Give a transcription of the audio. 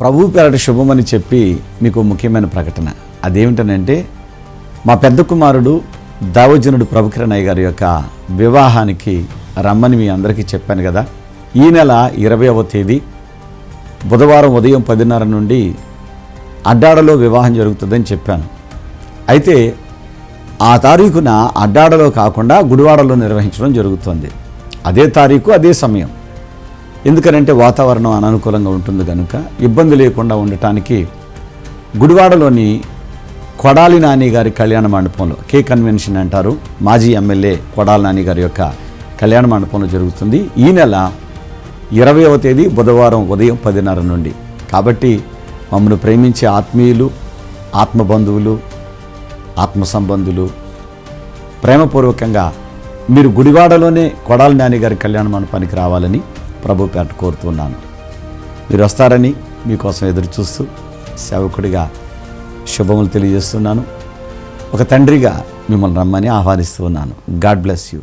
ప్రభు పేరట శుభమని చెప్పి మీకు ముఖ్యమైన ప్రకటన. అదేమిటనంటే మా పెద్ద కుమారుడు దావజనుడు ప్రభుకిరణయ్య గారి యొక్క వివాహానికి రమ్మని మీ అందరికీ చెప్పాను కదా. ఈ నెల ఇరవైవ తేదీ బుధవారం ఉదయం పదిన్నర నుండి అడ్డాడలో వివాహం జరుగుతుందని చెప్పాను. అయితే ఆ తారీఖున అడ్డాడలో కాకుండా గుడివాడలో నిర్వహించడం జరుగుతుంది. అదే తారీఖు అదే సమయం. ఎందుకనంటే వాతావరణం అననుకూలంగా ఉంటుంది కనుక ఇబ్బంది లేకుండా ఉండటానికి గుడివాడలోని కొడాలి నాని గారి కళ్యాణ మండపంలో కే కన్వెన్షన్ అంటారు. మాజీ ఎమ్మెల్యే కొడాలి నాని గారి యొక్క కళ్యాణ మండపంలో జరుగుతుంది. ఈ నెల ఇరవైవ తేదీ బుధవారం ఉదయం పదిన్నర నుండి. కాబట్టి మమ్మల్ని ప్రేమించే ఆత్మీయులు ఆత్మబంధువులు ఆత్మ సంబంధులు ప్రేమపూర్వకంగా మీరు గుడివాడలోనే కొడాలి నాని గారి కళ్యాణ మండపానికి రావాలని ప్రభు పేట కోరుతున్నాను. మీరు వస్తారని మీకోసం ఎదురు చూస్తూ సేవకుడిగా శుభములు తెలియజేస్తున్నాను. ఒక తండ్రిగా మిమ్మల్ని రమ్మని ఆహ్వానిస్తూ ఉన్నాను. God bless you.